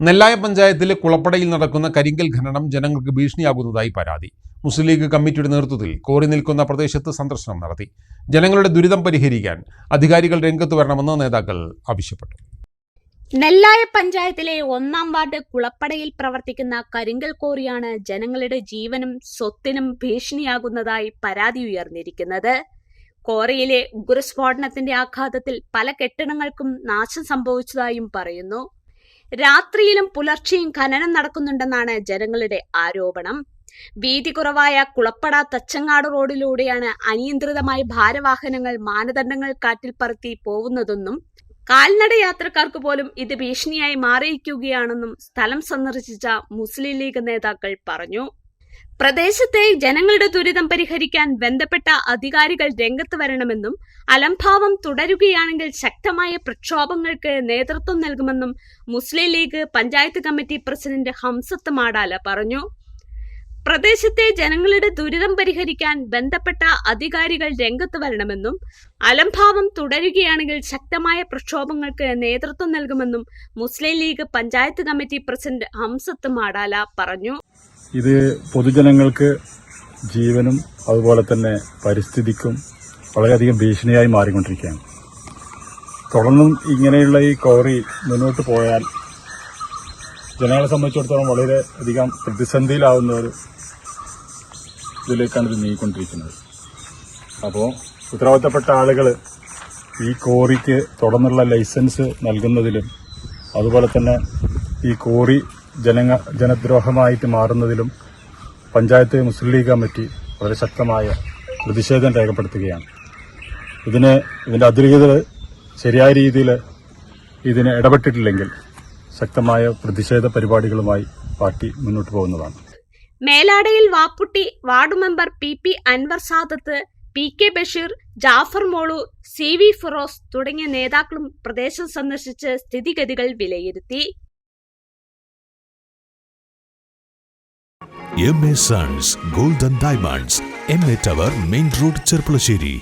നെല്ലായ പഞ്ചായത്തിലെ കുളപ്പടയിൽ നടക്കുന്ന കരിങ്കൽ ഖനനം ജനങ്ങൾക്ക് ഭീഷണിയാകുന്നതായി പരാതി. മുസ്ലിം ലീഗ് കമ്മിറ്റിയുടെ നേതൃത്വത്തിൽ കോറി നിൽക്കുന്ന പ്രദേശത്ത് സന്ദർശനം നടത്തി. ജനങ്ങളുടെ ദുരിതം പരിഹരിക്കാൻ അധികാരികൾ രംഗത്ത് വരണമെന്ന് നേതാക്കൾ ആവശ്യപ്പെട്ടു. നെല്ലായ പഞ്ചായത്തിലെ ഒന്നാം വാർഡ് കുളപ്പടയിൽ പ്രവർത്തിക്കുന്ന കരിങ്കൽ കോറിയാണ് ജനങ്ങളുടെ ജീവനും സ്വത്തിനും ഭീഷണിയാകുന്നതായി പരാതി ഉയർന്നിരിക്കുന്നത്. കോറിയിലെ ഉഗ്രസ്ഫോടനത്തിന്റെ ആഘാതത്തിൽ പല കെട്ടിടങ്ങൾക്കും നാശം സംഭവിച്ചതായും പറയുന്നു. രാത്രിയിലും പുലർച്ചെയും ഖനനം നടക്കുന്നുണ്ടെന്നാണ് ജനങ്ങളുടെ ആരോപണം. വീതി കുറവായ കുളപ്പട തച്ചങ്ങാട് റോഡിലൂടെയാണ് അനിയന്ത്രിതമായി ഭാരവാഹനങ്ങൾ മാനദണ്ഡങ്ങൾ കാറ്റിൽ പറത്തി പോകുന്നതെന്നും കാൽനട യാത്രക്കാർക്ക് പോലും ഇത് ഭീഷണിയായി മാറിയിരിക്കുകയാണെന്നും സ്ഥലം സന്ദർശിച്ച മുസ്ലിം ലീഗ് നേതാക്കൾ പറഞ്ഞു. പ്രദേശത്തെ ജനങ്ങളുടെ ദുരിതം പരിഹരിക്കാൻ ബന്ധപ്പെട്ട അധികാരികൾ രംഗത്ത് വരണമെന്നും അലംഭാവം തുടരുകയാണെങ്കിൽ ശക്തമായ പ്രക്ഷോഭങ്ങൾക്ക് നേതൃത്വം നൽകുമെന്നും മുസ്ലിം ലീഗ് പഞ്ചായത്ത് കമ്മിറ്റി പ്രസിഡന്റ് ഹംസത്ത് മാടാല പറഞ്ഞു. പ്രദേശത്തെ ജനങ്ങളുടെ ദുരിതം പരിഹരിക്കാൻ ബന്ധപ്പെട്ട അധികാരികൾ രംഗത്ത് വരണമെന്നും അലംഭാവം തുടരുകയാണെങ്കിൽ ശക്തമായ പ്രക്ഷോഭങ്ങൾക്ക് നേതൃത്വം നൽകുമെന്നും മുസ്ലിം ലീഗ് പഞ്ചായത്ത് കമ്മിറ്റി പ്രസിഡന്റ് ഹംസത്ത് മാടാല പറഞ്ഞു. ഇത് പൊതുജനങ്ങൾക്ക് ജീവനും അതുപോലെ തന്നെ പരിസ്ഥിതിക്കും വളരെയധികം ഭീഷണിയായി മാറിക്കൊണ്ടിരിക്കുകയാണ്. തുടർന്നും ഇങ്ങനെയുള്ള ഈ കോറി മുന്നോട്ട് പോയാൽ ജനങ്ങളെ സംബന്ധിച്ചിടത്തോളം വളരെ അധികം പ്രതിസന്ധിയിലാവുന്ന ഒരു ഇതിലേക്കാണ് ഇത് നീങ്ങിക്കൊണ്ടിരിക്കുന്നത്. അപ്പോൾ ഉത്തരവാദിത്തപ്പെട്ട ആളുകൾ ഈ കോറിക്ക് തുടർന്നുള്ള ലൈസൻസ് നൽകുന്നതിലും അതുപോലെ തന്നെ ഈ കോറി ജനങ്ങ ജനദ്രോഹമായിട്ട് മാറുന്നതിലും പഞ്ചായത്ത് മുസ്ലിം ലീഗ് കമ്മിറ്റി വളരെ ശക്തമായ പ്രതിഷേധം രേഖപ്പെടുത്തുകയാണ്. ഇതിന് ഇതിന്റെ അധികൃതർ ശരിയായ രീതിയിൽ ഇതിന് ഇടപെട്ടിട്ടില്ലെങ്കിൽ ശക്തമായ പ്രതിഷേധ പരിപാടികളുമായി പാർട്ടി മുന്നോട്ട് പോകുന്നതാണ്. മേലാടയിൽ Vapputty ward member P P Anwar Sadath P K Basheer Jafar Molu C V Firoz തുടങ്ങിയ നേതാക്കളും പ്രദേശം സന്ദർശിച്ച് സ്ഥിതിഗതികൾ വിലയിരുത്തി. M A sons golden diamonds M A tower main road Cherpulassery